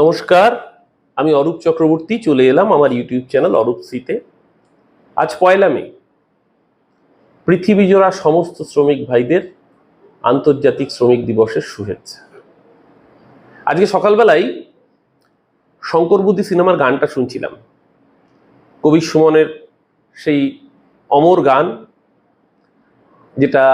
নমস্কার, আমি অরূপ চক্রবর্তী, চলে এলাম আমার ইউটিউব চ্যানেল অরূপ সিতে আজ পয়লা মে, পৃথিবী জোড়া সমস্ত শ্রমিক ভাইদের আন্তর্জাতিক শ্রমিক দিবসের শুভেচ্ছা। আজকে সকালবেলায় শঙ্করবুদ্ধি সিনেমার গানটা শুনছিলাম। কবি সুমনের সেই অমর গান, যেটা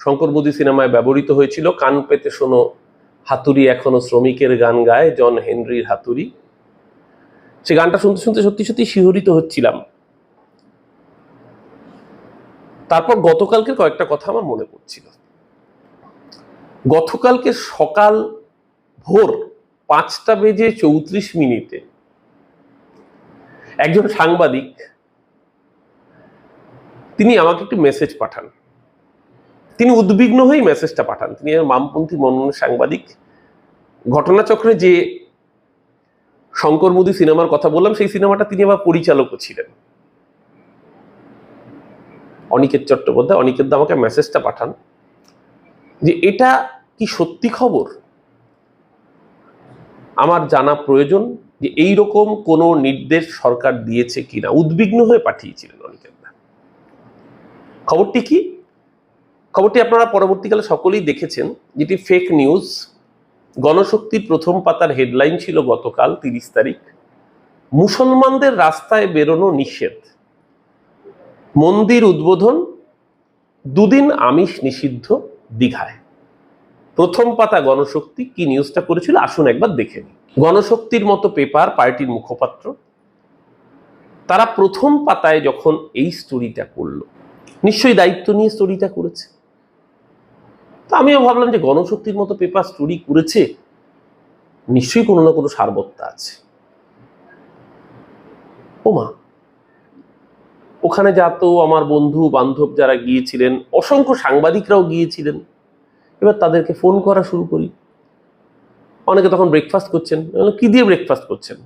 শঙ্করবুদ্ধি সিনেমায় ব্যবহৃত হয়েছিল, কান পেতে শোনো হাতুড়ি এখনও শ্রমিকের গান গায় জন হেনরির হাতুড়ি। সে গানটা শুনতে শুনতে সত্যি সত্যি শিহরিত হচ্ছিলাম। তারপর গতকালকে কয়েকটা কথা আমার মনে পড়ছিল। গতকালকে সকাল ভোর পাঁচটা বেজে চৌত্রিশ মিনিটে একজন সাংবাদিক তিনি আমাকে একটি মেসেজ পাঠান। তিনি উদ্বিগ্ন হয়েই মেসেজটা পাঠান। তিনি বামপন্থী মনন সাংবাদিক। ঘটনাচক্রে যে শঙ্কর মুদি সিনেমার কথা বললাম, সেই সিনেমাটা তিনি আবার পরিচালকও ছিলেন। অনিকেত চট্টোপাধ্যায়, অনিকেত আমাকে মেসেজটা পাঠান যে, এটা কি সত্যি খবর? আমার জানা প্রয়োজন যে এই রকম কোনো নির্দেশ সরকার দিয়েছে কিনা? উদ্বিগ্ন হয়ে পাঠিয়েছিলেন অনিকেত দা। খবরটি কি? খবরটি আপনারা পরবর্তীকালে সকলেই দেখেছেন, যেটি ফেক নিউজ গণশক্তির প্রথম পাতার হেডলাইন ছিল গতকাল তিরিশ তারিখ। মুসলমানদের রাস্তায় বেরোনো নিষেধ। মন্দির উদ্বোধন, দুদিন আমিষ নিষিদ্ধ দীঘায়। প্রথম পাতা গণশক্তি কি নিউজটা করেছিল? আসুন একবার দেখে নিই। গণশক্তির মতো পেপার পার্টির মুখপাত্র। তারা প্রথম পাতায় যখন এই স্টোরিটা করল, নিশ্চয়ই দায়িত্ব নিয়ে স্টোরিটা করেছে। তো আমিও ভাবলাম যে গণশক্তির মতো পেপার স্টোরি করেছে, নিশ্চয়ই কোনো না কোনো সারবত্তা আছে। ওমা, ওখানে যা তো আমার বন্ধু, বান্ধব যারা গিয়েছিলেন, অসংখ্য সাংবাদিকরাও গিয়েছিলেন। এবার তাদেরকে ফোন করা শুরু করি। অনেকে তখন ব্রেকফাস্ট করছেন কি দিয়ে ব্রেকফাস্ট করছেন?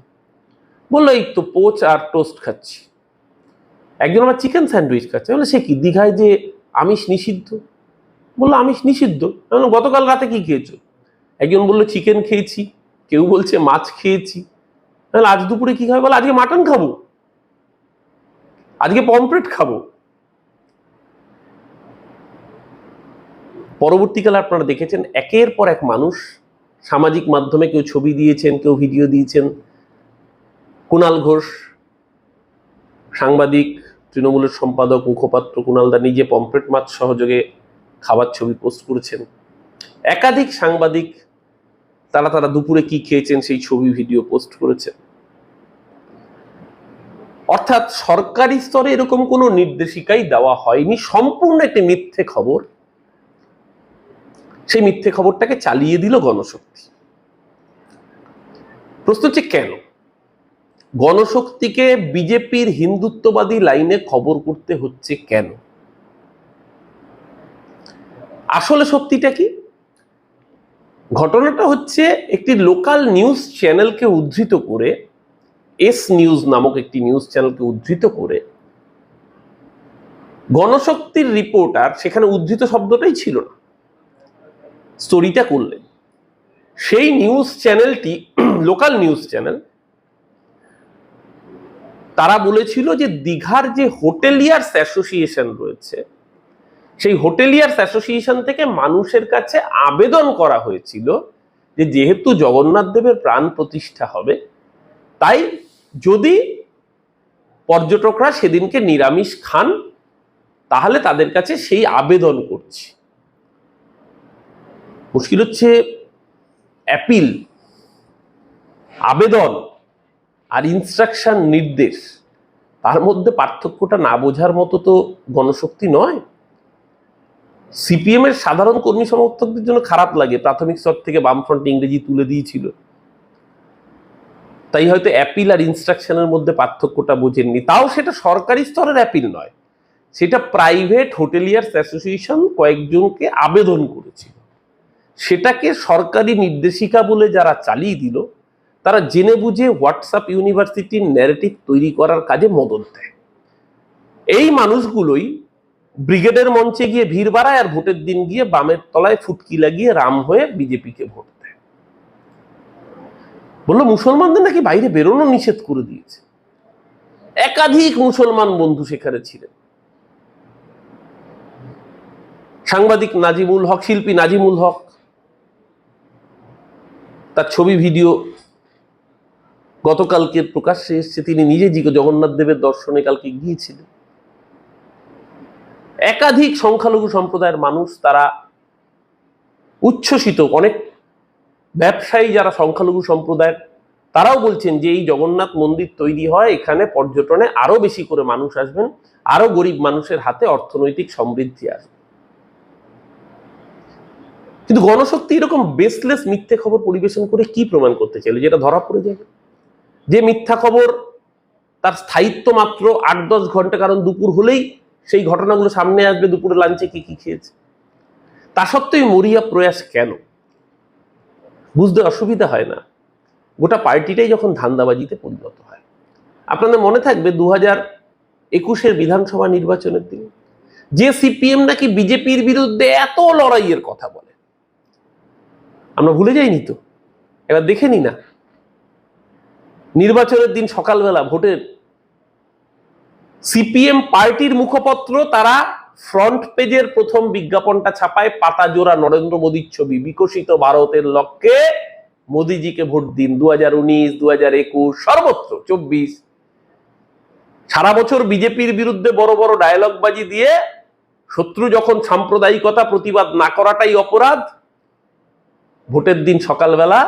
বলল, এই তো পোচ আর টোস্ট খাচ্ছি। একজন আমার চিকেন স্যান্ডউইচ খাচ্ছে বলে সে কি, দীঘায় যে আমিষ নিষিদ্ধ? বলল আমিষ নিষিদ্ধ। গতকাল রাতে কি খেয়েছো? একজন বলল চিকেন খেয়েছি। কেউ বলছে মাছ খেয়েছি। বললাম, আজ দুপুরে কি খাবে? বলে আজকে মাটন খাব। আজকে পমফ্রেট খাব। পরবর্তীকালে আপনারা দেখেছেন একের পর এক মানুষ সামাজিক মাধ্যমে কেউ ছবি দিয়েছেন কেউ ভিডিও দিয়েছেন। কুণাল ঘোষ সাংবাদিক তৃণমূলের সম্পাদক মুখপাত্র কুণালদা নিজে পমফ্রেট মাছ সহযোগে খাবার ছবি পোস্ট করেছেন। একাধিক সাংবাদিক তারা তারা দুপুরে কি খেয়েছেন সেই ছবি ভিডিও পোস্ট করেছেন। অর্থাৎ সরকারি স্তরে এরকম কোনো নির্দেশিকাই দেওয়া হয়নি, সম্পূর্ণ একটি মিথ্যে খবর। সেই মিথ্যে খবরটাকে চালিয়ে দিল গণশক্তি। প্রশ্ন হচ্ছে কেন? গণশক্তিকে বিজেপির হিন্দুত্ববাদী লাইনে খবর করতে হচ্ছে কেন? আসলে সত্যিটা কি? ঘটনাটা হচ্ছে একটি লোকাল নিউজ চ্যানেলকে উদ্ধৃত করে এস নিউজ নামক একটি নিউজ চ্যানেলকে উদ্ধৃত করে, গণশক্তির রিপোর্টার সেখানে উদ্ধৃত শব্দটাই ছিল না। স্টোরিটা করলেন সেই নিউজ চ্যানেলটি লোকাল নিউজ চ্যানেল তারা বলেছিল যে দীঘার যে হোটেলিয়ার্স অ্যাসোসিয়েশন রয়েছে সেই হোটেলিয়ার্স অ্যাসোসিয়েশন থেকে মানুষের কাছে আবেদন করা হয়েছিল যে যেহেতু জগন্নাথ দেবের প্রাণ প্রতিষ্ঠা হবে, তাই যদি পর্যটকরা সেদিনকে নিরামিষ খান, তাহলে তাদের কাছে সেই আবেদন করছি। মুশকিল হচ্ছে অ্যাপিল আবেদন আর ইনস্ট্রাকশন নির্দেশ, তার মধ্যে পার্থক্যটা না বোঝার মতো তো গণশক্তি নয়। সিপিএম এর সাধারণ কর্মী সমর্থকদের জন্য খারাপ লাগে, প্রাথমিক স্তর থেকে বামফ্রন্ট ইংরেজি তুলে দিয়েছিল। তাই হয়তো অ্যাপিল আর ইনস্ট্রাকশনের মধ্যে পার্থক্যটা বোঝেননি। তাও সেটা সরকারি স্তরের অ্যাপিল নয়। সেটা প্রাইভেট হোটেলিয়ার্স অ্যাসোসিয়েশন কয়েকজনকে আবেদন করেছিল। সেটাকে সরকারি নির্দেশিকা বলে যারা চালিয়ে দিল, তারা জেনে বুঝে হোয়াটসঅ্যাপ ইউনিভার্সিটির ন্যারেটিভ তৈরি করার কাজে মদত দেয়। এই মানুষগুলোই ব্রিগেডের মঞ্চে গিয়ে ভিড় বাড়ায় আর ভোটের দিন গিয়ে বামের তলায় ফুটকি লাগিয়ে রাম হয়ে বিজেপিকে ভোট দেয়। বলল, মুসলমানদের নাকি বাইরে বেরোনো নিষেধ করে দিয়েছে। একাধিক মুসলমান বন্ধু সেখানে ছিলেন। সাংবাদিক নাজিমুল হক, শিল্পী নাজিমুল হক, তার ছবি, ভিডিও গতকালকে প্রকাশ্যে এসছে। তিনি নিজে জগন্নাথ দেবের দর্শনে কালকে গিয়েছিলেন। একাধিক সংখ্যালঘু সম্প্রদায়ের মানুষ তারা উচ্ছ্বসিত, অনেক ব্যবসায়ী যারা সংখ্যালঘু সম্প্রদায়ের, তারাও বলছেন যে এই জগন্নাথ মন্দির তৈরি হয়, এখানে পর্যটনে আরও বেশি করে মানুষ আসবেন, আরও গরিব মানুষের হাতে অর্থনৈতিক সমৃদ্ধি আসবে। কিন্তু গণশক্তি এরকম বেসলেস মিথ্যে খবর পরিবেশন করে কি প্রমাণ করতে চাইল? যেটা ধরা পড়ে যাবে। যে মিথ্যা খবর তার স্থায়িত্ব মাত্র আট দশ ঘণ্টা, কারণ দুপুর হলেই সেই ঘটনাগুলো সামনে আসবে দুপুরে লাঞ্চে কি কি খেয়েছে? তা সত্ত্বেও মরিয়া প্রয়াস কেন? বুঝতে অসুবিধা হয় না। গোটা পার্টিটাই যখন ধান্দাবাজিতে পরিণত হয়। আপনাদের মনে থাকবে দু হাজার একুশের বিধানসভা নির্বাচনের দিন। যে সিপিএম নাকি বিজেপির বিরুদ্ধে এত লড়াইয়ের কথা বলে। আমরা ভুলে যাইনি তো? এবার দেখে নি না। নির্বাচনের দিন সকালবেলা ভোটের সিপিএম পার্টির মুখপত্র, তারা ফ্রন্ট পেজের প্রথম বিজ্ঞাপনটা ছাপায় পাতা জোড়া নরেন্দ্র মোদীর ছবি, বিকশিত ভারতের লক্ষ্যে মোদিজিকে ভোট দিন। দু হাজার উনিশ দু হাজার একুশ, সর্বত্র চব্বিশ। সারা বছর বিজেপির বিরুদ্ধে বড় বড় ডায়লগবাজি দিয়ে শত্রু যখন সাম্প্রদায়িকতা প্রতিবাদ না করাটাই অপরাধ, ভোটের দিন সকালবেলা,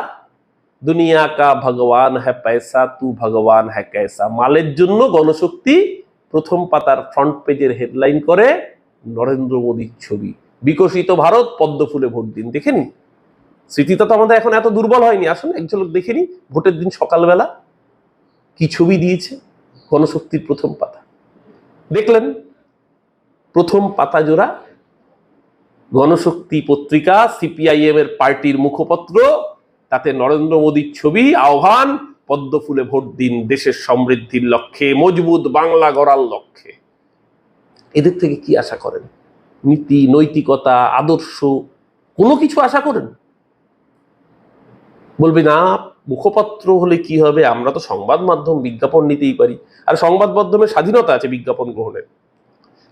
দুনিয়া কা ভগবান হ্যাঁ পয়সা, তু ভগবান হ্যাঁ कैसा মালের জন্য গণশক্তি প্রথম পাতার ফ্রন্ট পেজের হেডলাইন করে নরেন্দ্র মোদীর ছবি। বিকশিত ভারত, পদ্ম ফুলে ভোট দিন। দেখেনি স্মৃতিটা তো আমাদের এখন এত দুর্বল হয়নি। আসুন এক ঝলক দেখেনি ভোটের দিন সকালবেলা কি ছবি দিয়েছে গণশক্তির প্রথম পাতা। দেখলেন? প্রথম পাতা জোড়া গণশক্তি পত্রিকা, সিপিআইএম এর পার্টির মুখপত্র, তাতে নরেন্দ্র মোদীর ছবি, আহ্বান পদ্ম ফুলে ভোট দিন দেশের সমৃদ্ধির লক্ষ্যে, মজবুত বাংলা গড়ার লক্ষ্যে। এদের থেকে কি আশা করেন? নীতি, নৈতিকতা, আদর্শ, কোনো কিছু আশা করেন? বলবে, না, মুখপত্র হলে কি হবে? আমরা তো সংবাদ মাধ্যম বিজ্ঞাপন নিতেই পারি। আর সংবাদ মাধ্যমের স্বাধীনতা আছে বিজ্ঞাপন গ্রহণের।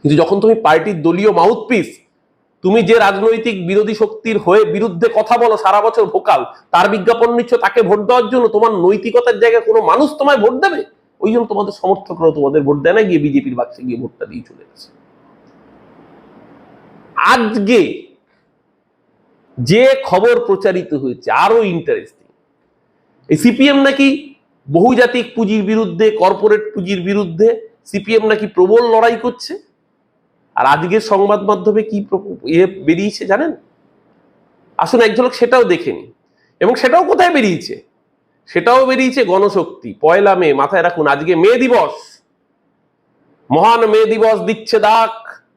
কিন্তু যখন তুমি পার্টির দলীয় মাউথপিস তুমি যে রাজনৈতিক বিরোধী শক্তির হয়ে বিরুদ্ধে কথা বলো সারা বছর ভোকাল, তার বিজ্ঞাপন নিচ্ছ, তাকে ভোট দেওয়ার জন্য তোমার নৈতিকতার জায়গায় কোনো মানুষ তোমায় ভোট দেবে? ওই জন্য তোমাদের সমর্থকরা তোমাদের ভোট দেয় না, গিয়ে বিজেপির বাক্সে গিয়ে ভোটটা দিয়ে চলে গেছে। আজকে যে খবর প্রচারিত হয়েছে আরও ইন্টারেস্টিং এই সিপিএম নাকি বহুজাতিক পুঁজির বিরুদ্ধে কর্পোরেট পুঁজির বিরুদ্ধে, সিপিএম নাকি প্রবল লড়াই করছে? আর আজকের সংবাদ মাধ্যমে কি ইয়ে বেরিয়েছে জানেন? আসুন এক ঝলক সেটাও দেখে নি এবং সেটাও কোথায় বেরিয়েছে? সেটাও বেরিয়েছে গণশক্তি। পয়লা মে, মাথায় রাখুন, আজকে মে দিবস। মহান মে দিবস দিচ্ছে ডাক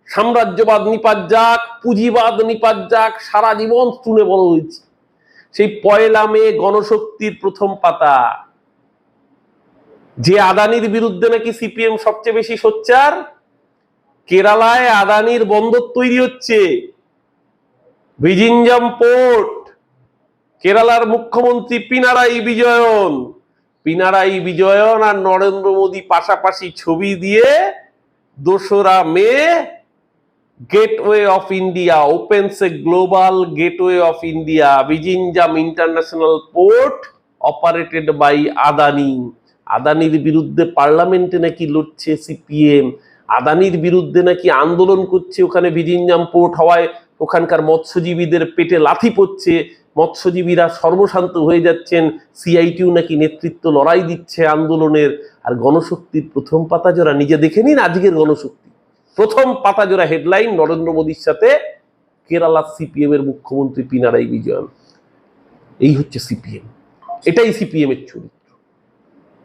সাম্রাজ্যবাদ নিপাত যাক, পুঁজিবাদ নিপাত যাক, সারা জীবন শুনে বড় হয়েছে সেই পয়লা মে গণশক্তির প্রথম পাতা। যে আদানির বিরুদ্ধে নাকি সিপিএম সবচেয়ে বেশি সোচ্চার? কেরালায় আদানির বন্দর তৈরি হচ্ছে। বিজিঞ্জাম পোর্ট। কেরালার মুখ্যমন্ত্রী পিনারাই বিজয়ন। পিনারাই বিজয়ন আর নরেন্দ্র মোদী পাশাপাশি ছবি দিয়ে দোসরা May gateway of India opens a global gateway of India Vizhinjam international port operated by Adani. আদানির বিরুদ্ধে পার্লামেন্টে নাকি লড়ছে সিপিএম। আদানির বিরুদ্ধে নাকি আন্দোলন করছে, ওখানে ভিজিনজাম পোর্ট হওয়ায় ওখানকার মৎস্যজীবীদের পেটে লাথি পড়ছে, মৎস্যজীবীরা সর্বশান্ত হয়ে যাচ্ছেন সিআইটিউ নাকি নেতৃত্ব লড়াই দিচ্ছে আন্দোলনের, আর গণশক্তির প্রথম পাতা জোড়া নিজে দেখে নিন আজকের গণশক্তি। প্রথম পাতা জোড়া হেডলাইন নরেন্দ্র মোদীর সাথে কেরালা সিপিএম এর মুখ্যমন্ত্রী পিনারাই বিজয়ন। এই হচ্ছে সিপিএম। এটাই সিপিএম এর চরিত্র।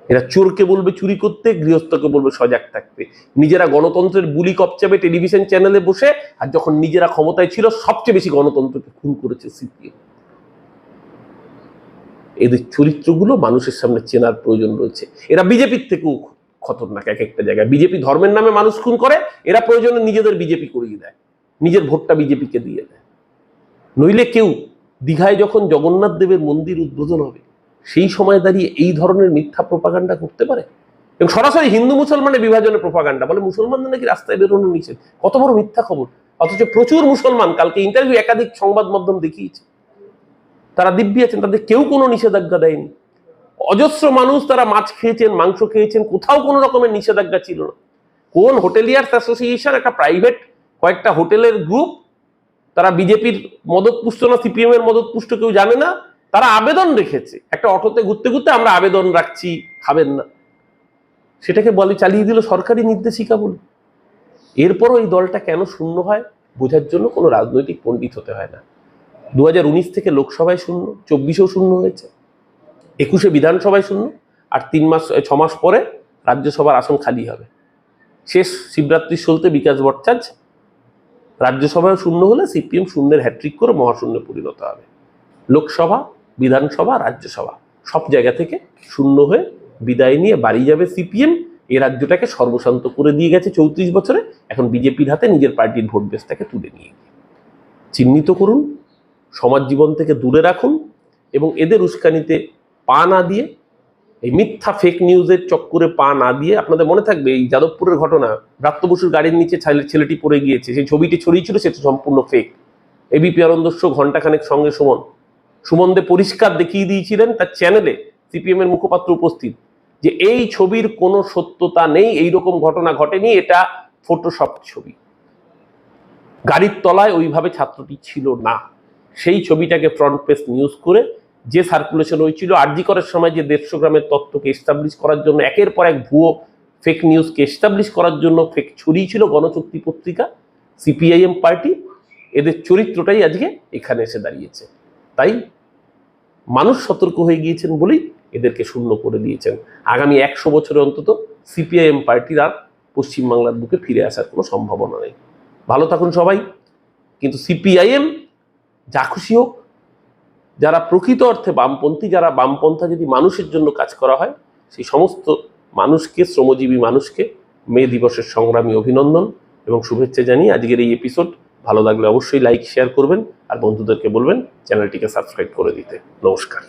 এরা চোরকে বলবে চুরি করতে, গৃহস্থকে বলবে সজাগ থাকতে। নিজেরা গণতন্ত্রের বুলি কপচাবে টেলিভিশন চ্যানেলে বসে, আর যখন নিজেরা ক্ষমতায় ছিল, সবচেয়ে বেশি গণতন্ত্রকে খুন করেছে সিপিএম। এদের চরিত্রগুলো মানুষের সামনে চেনার প্রয়োজন রয়েছে। এরা বিজেপির থেকেও খতরনাক এক একটা জায়গায়। বিজেপি ধর্মের নামে মানুষ খুন করে, এরা প্রয়োজনে নিজেদের বিজেপি করিয়ে দেয়। নিজের ভোটটা বিজেপিকে দিয়ে দেয়। নইলে কেউ দীঘায় যখন জগন্নাথ দেবের মন্দির উদ্বোধন হবে সেই সময় দাঁড়িয়ে এই ধরনের মিথ্যা প্রপাগান্ডা করতে পারে? এবং সরাসরি হিন্দু মুসলমানের বিভাজনের প্রপাগান্ডা বলে মুসলমানদের নাকি রাস্তায় বেরোনো নিষেধ। কত বড় মিথ্যা খবর। অথচ প্রচুর মুসলমান কালকে ইন্টারভিউ একাধিক সংবাদ মাধ্যম দেখিয়েছে। তারা দিব্যি আছেন, তাদের কেউ কোনো নিষেধাজ্ঞা দেয়নি। অজস্র মানুষ তারা মাছ খেয়েছেন, মাংস খেয়েছেন, কোথাও কোনো রকমের নিষেধাজ্ঞা ছিল না। কোন হোটেলিয়ার্স অ্যাসোসিয়েশন, একটা প্রাইভেট কয়েকটা হোটেলের গ্রুপ তারা বিজেপির মদতপুষ্ট না সিপিএম এর মদতপুষ্ট কেউ জানে না তারা আবেদন রেখেছে। একটা অটোতে ঘুরতে ঘুরতে আমরা আবেদন রাখছি, খাবেন না। সেটাকে বলে চালিয়ে দিল সরকারি নির্দেশিকা বলে। এরপরও এই দলটা কেন শূন্য হয়, বোঝার জন্য কোনো রাজনৈতিক পণ্ডিত হতে হয় না। দু হাজার উনিশ থেকে লোকসভায় শূন্য, চব্বিশেও শূন্য হয়েছে। একুশে বিধানসভায় শূন্য, আর তিন মাস ছ মাস পরে রাজ্যসভার আসন খালি হবে। শেষ শিবরাত্রি চলতে বিকাশ ভট্টাচার্য রাজ্যসভায় শূন্য হলে সিপিএম শূন্যের হ্যাট্রিক করে মহাশূন্যে পরিণত হবে। লোকসভা বিধানসভা, রাজ্যসভা। সব জায়গা থেকে শূন্য হয়ে বিদায় নিয়ে বাড়ি যাবে সিপিএম। এই রাজ্যটাকে সর্বশান্ত করে দিয়ে গেছে চৌত্রিশ বছরে। এখন বিজেপির হাতে নিজের পার্টির ভোট বেসটাকে তুলে নিয়ে চিহ্নিত করুন, সমাজ জীবন থেকে দূরে রাখুন এবং এদের উস্কানিতে পা না দিয়ে, এই মিথ্যা ফেক নিউজের চক্করে পা না দিয়ে আপনাদের মনে থাকবে এই যাদবপুরের ঘটনা। ব্রাত্য বসুর গাড়ির নিচে ছেলে- ছেলেটি পড়ে গিয়েছে। সেই ছবিটি ছড়িয়েছিল সেটা সম্পূর্ণ ফেক এবিপি আনন্দস্য ঘন্টাখানেক সঙ্গে সুমন। সুমন দে পরিষ্কার দেখিয়ে দিয়েছিলেন তার চ্যানেলে সিপিএম এর মুখপাত্র উপস্থিত, যে এই ছবির কোনো সত্যতা নেই, এই রকম ঘটনা ঘটেনি, এটা ফটোশপ ছবি। গাড়ির তলায় ওইভাবে ছাত্রটি ছিল না। সেই ছবিটাকে ফ্রন্ট পেজ নিউজ করে যে সার্কুলেশন হয়েছিল আরজি করার সময় যে দেড়শো গ্রামের তথ্যকে এস্টাবলিশ করার জন্য, একের পর এক ভুয়ো ফেক নিউজকে এস্টাবলিশ করার জন্য ফেক ছড়িয়েছিল গণশক্তি পত্রিকা সিপিআইএম পার্টি এদের চরিত্রটাই আজকে এখানে এসে দাঁড়িয়েছে। তাই মানুষ সতর্ক হয়ে গিয়েছেন বলেই এদেরকে শূন্য করে দিয়েছেন। আগামী একশো বছরে অন্তত সিপিআইএম পার্টির আর পশ্চিমবাংলার বুকে ফিরে আসার কোনো সম্ভাবনা নেই। ভালো থাকুন সবাই, কিন্তু সিপিআইএম যা খুশি হোক, যারা প্রকৃত অর্থে বামপন্থী, যারা বামপন্থা যদি মানুষের জন্য কাজ করা হয়, সেই সমস্ত মানুষকে, শ্রমজীবী মানুষকে মে দিবসের সংগ্রামী অভিনন্দন এবং শুভেচ্ছা জানিয়ে আজকের এই এপিসোড ভালো লাগলে অবশ্যই লাইক শেয়ার করবেন। আর বন্ধুদেরকে বলবেন চ্যানেলটিকে সাবস্ক্রাইব করে দিতে। নমস্কার।